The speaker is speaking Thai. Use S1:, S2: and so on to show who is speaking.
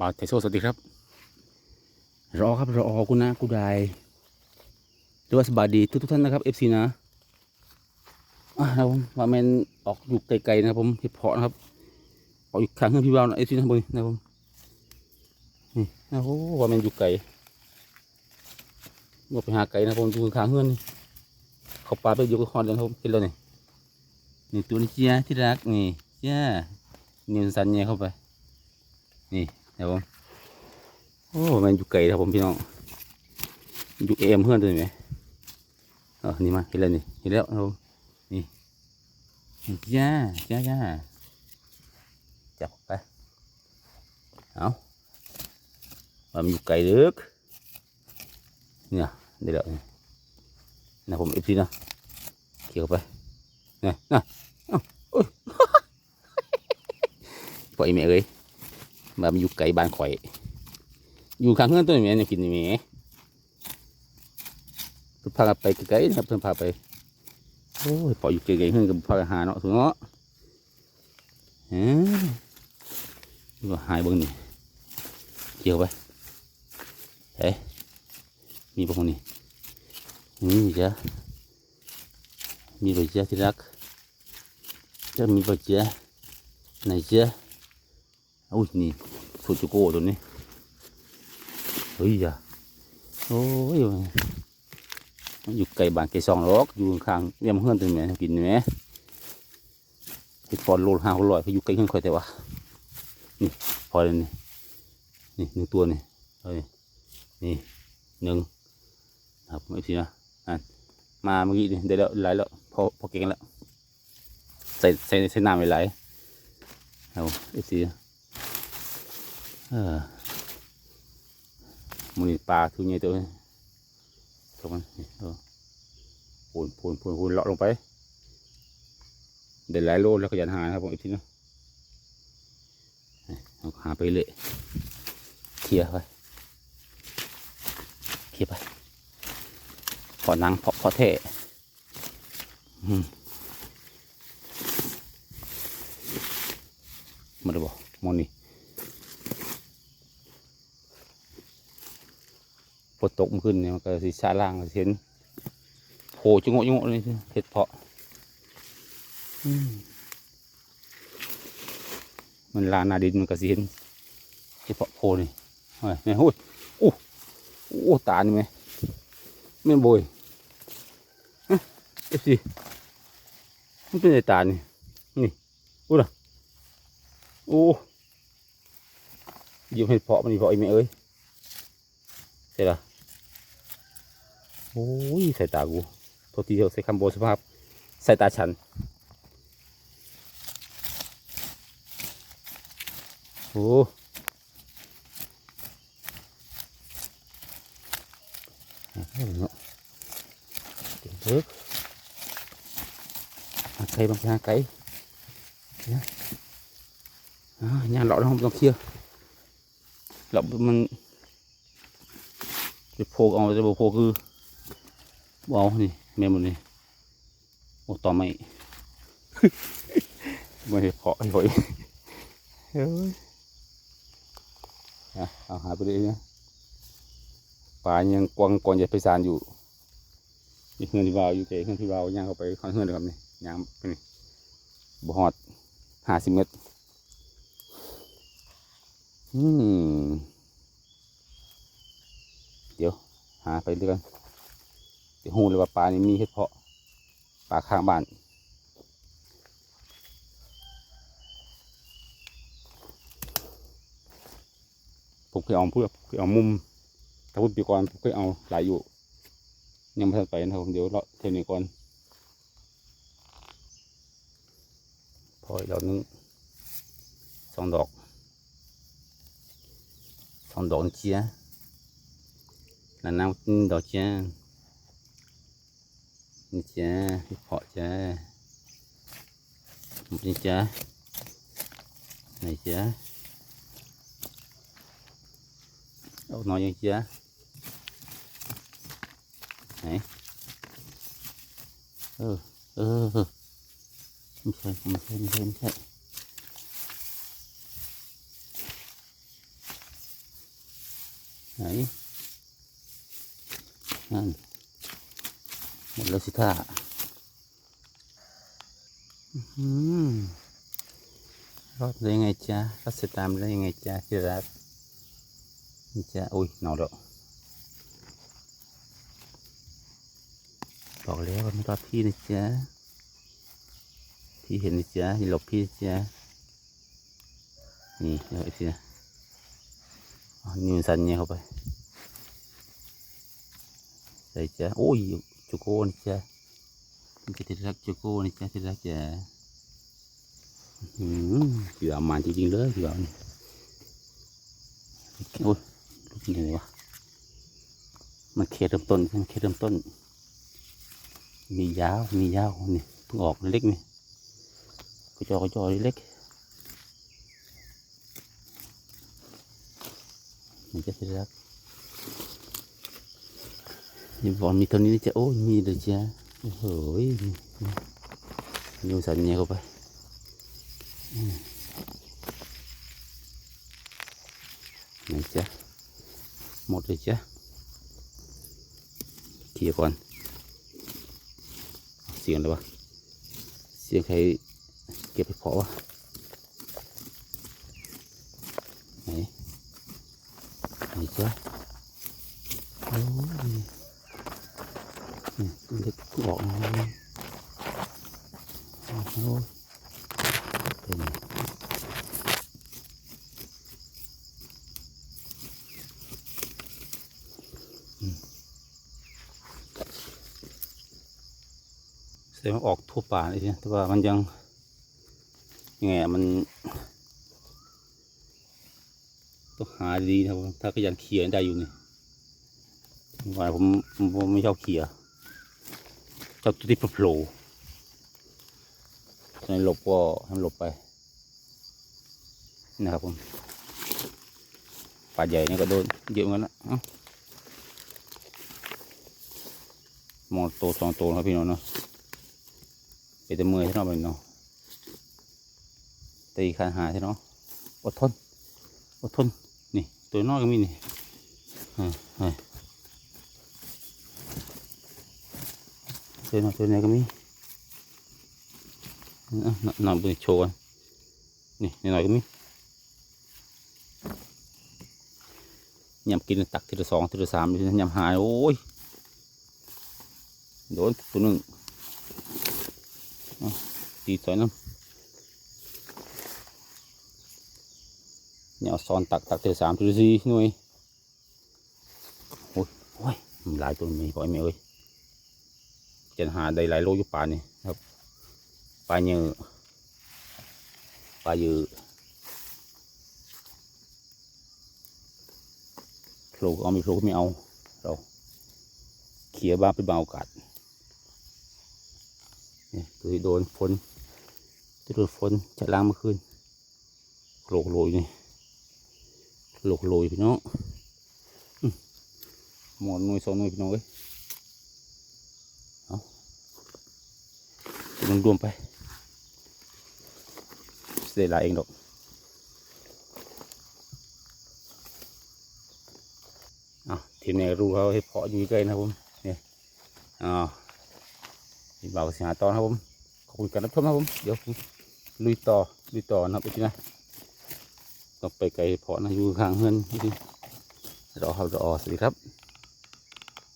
S1: บ่าวไทโซสวัสดีครับ รอครับรอคุณนะกูได้หรือว่าสบายดีทุกทุกท่านนะครับเอฟซีนะอะครับผมว่าแมนออกอยู่ไกลๆนะครับผมเห็ดเพาะนะครับออกอยู่ข้างเฮือนพี่บ่าวนะเอฟซีนะครับผมนะผมนี่นะโอ้ว่าแมนอยู่ไกลว่าไปหาไกลนะผมอยู่ข้างเฮือนนี่เขาปลาไปอยู่กับคอนเลยนะครับผมเห็นแล้วนี่นี่ตัวนี้เจ้าที่รักนี่เจ้าเนียนสันเนี่ยเข้าไปนี่ ครับผมโอ้มันอยู่ไกลครับผมพี่น้องอยู่เอ็มเพื่อนตัวนี้ไหมเออนี่มาเห็นแล้วนี่เห็นแล้วครับผมนี่จ้าจ้าจ้าจับไปเอามันอยู่ไกลลึกเนี่ยเดี๋ยวนี่นะผมเอฟซีนะเกี่ยวไปนี่นะโอ้ยปล่อยแม่เอ้ย มามันอยู่ไกลบ้านข่อย อยู่ข้างเพื่อนตัวนี้แม่เนี่ยกินนี่แม่เพิ่นพาไปไกลๆนะครับเพิ่นพาไปโอ้ยปล่อยอยู่ไกลๆเพื่อนกับพาหาเนาะถูกเนาะฮ้ยนี่ก็หายเบิ่งนี่เกี่ยวไปเฮ้มีบ่คนนี้นี่จ้ะมีบ่จ้ะที่รักจะมีบ่จ้ะไหนจ้ะ อุ้ยนี่สุดจุโก้ตัวนี้เฮ้ยอย่าโอ้ยมันอยู่ไกลบานไกลซองหรอกอยู่ข้างเรียมเฮือนตัวนี้กินไหมเห็ดฟอนโลละห้าร้อยเขาอยู่ไกลเฮือนค่อยแต่ว่านี่พอเลยนี่นี่หนึ่งตัวนี่เฮ้ยนี่หนึ่งครับไม่สินะอะมาเมื่อกี้นี่ได้แล้วหลแล้วพอพอเก่งแล้วใส่ใส่ใส่น้ำไปหลเอาไอ้สิ เออมันนี่ปลาทุกอย่างตัวนี้ตรงนั้นพูนพูนพูนพูนเลาะลงไปเดี๋ยวหลายโลแล้วก็ยันหานะครับผมอีกทีนาะนี่เอาหาไปเลยเคลียร์ไปเคลียร์ไปพอนังพอพอเทะมมาดูบ่มองนี่ ฝนตกเมื่อคืนเนี่ยมันก็สิชาล่างเห็นโผล่จุงโงจุงโงเลยเห็ดเพาะมันลานาดินมันก็สิเห็นเห็ดเพาะโผล่นี่เฮ้ยแม่โอ้ยโอ้โอ้ตานี่ไหมแม่นโบยเอฟซีมันเป็นไอตานี่นี่โอ้ล่ะโอ้ยิงเห็ดเพาะมันนี่เพาะไอ้แม่เอ้ยเสร็จละ โอ้ยสายตากูโทษทีเดียวใส่คำโบสภาพสายตาฉัน โอ้เอาเนาะเก่งเถอะหาไก่บางทีหาไก่เนี่ยอ่าย่างเลาะแล้วต้องเคลียร์เลาะมันจะโผล่เอาจะโผล่คือ บเอานี่แม่มันนี่โอ้ต่อไม่ไม่ได้เพาะให้หอยเฮ้ยอะเอาหาไปเลยนะป่ายังกวางกวนใหญ่ไปสานอยู่นี่เฮือนที่วาวอยู่เก๋เฮือนที่วาวย่างเข้าไปคอนเฮือนเลยครับนี่ย่างไปนี่บ่ฮอดห้าสิบเมตรอืมเดี๋ยว หาไปด้วยกัน จะหูเลยว่าปลานี่มีเห็ดเพาะปลาข้างบ้านผมเคยเอาเพื่อเคยเอามุมถ้าพูดปีก่อนผมเคยเอาหลายอยู่ ยังไม่ทันไปนะครับผมเดี๋ยวเราเทนี้ก่อนพออีกดอกนึงสองดอกสองดอกเจียแล้วน้ำดอกเจีย นี่จ้าพี่เพาะจ้านี่จ้าไหนจ้าเอาหน่อยยังจ้าไหนเออเออไม่ใช่ไม่ใช่ไม่ใช่ไม่ใช่ ไหนนั่นห มดแล้วสิท่าอื้อหือรอดได้ยังไงจ๊ะรอดสตามได้ยังไงจ๊ะที่รักนี่จ๊ะอุ้ยหนอนแล้วบอกแล้วว่าไม่รอดพี่นะจ๊ะพี่เห็นนะจ๊ะอย่หลบพี่นะจ๊ะนี่เอาอีกทีนะเอานิ้วสันเนี่ยเข้าไปใส่จ้ะโอ้ย จูโก้นี่จ้ะนี่จะที่รักจูโก้นี่จ้ะที่รักจ้ะอืมเหยื่อมันจริงๆเลยเหยื่อนี่โอ้ยลูกนี่ไงวะมันเคเริ่มต้นมันเคเริ่มต้น มียาวมียาวนี่เพิ่งออกเล็กนี่กระจอกระจอกเล็กนี่จ้ะที่รัก นี่บอลมีตัวนี้จะโอ้ยมีเลยจ้ะโอ้ยโยนสัญญาเข้าไปอืมไหนจ้ะหมดเลยจ้ะเคลียก่อน เสียงเลยวะเสียงใครเก็บไปเพาะวะไหนไหนจ้ะโอ้ ยนี่เล็กออกมาเลยโอ้โหเป็นไงอืมแสดงว่าออกทั่วป่าเลยเนี่ยแต่ว่ามันยังยังไงมันต้องหาดีนะครับ ถ้าก็ยังเคลียร์ได้อยู่เนี่ยว่าผมผมไม่ชอบเคลีย เจ้าตัวที่โผล่ตอนนี้หลบก็ให้หลบไปนะครับผมป่าใหญ่นี่ก็โดนเยอะเหมือนกันนะเอ้ามองโตสองโตนะครับพี่น้องเนาะไปแต่เมื่อยใช่ไหมพี่น้องตีขาหาใช่เนาะอดทนอดทนนี่ตัวน้อยก็มีนี่อ่าอ่า ตัวน้อยตัวนี้ก็มีอะนนอนบนโชว์กันนี่นิดหน่อยก็มียำกินตักทีละสองทีละสามทีละยำหายโอ้ยโดนตัวหนึ่งอะตีสอยน้ำเนี่ยเอาซ้อนตักตักทีละสามทีละสี่หน่วยโอ้ยโอ้ยมันหลายตัวไม่ปล่อยแม่เอ้ย จะหาได้หลายโลอยู่ป่านี่ครับปลาเยอะปลาเยอะโผล่เอาไม่โผล่ก็ไม่เอา เราเขี่ยบ้างเป็นบางโอกาสนี่ตัวที่โดนฝนที่โดนฝนจะล้างเมื่อคืนโผล่โลอยนี่โผล่โลอยพี่น้องหมอนหน่ยสองหน่ยพี่น้องเอ้ย รวมรวมๆไปเสียหลายเองดอกอะทีมนี้รู้เขาให้เพาะอยู่ใกล้นะผมเนี่ยอ่าทีมบ่าวสิงหาตอนครับผมขอบคุณการรับชมนะครับผมเดี๋ยวลุยต่อลุยต่อนะไปที่นะต้องไปไกลเพาะนะอยู่ข้างเฮือนรอเขารอสวัสดีครับ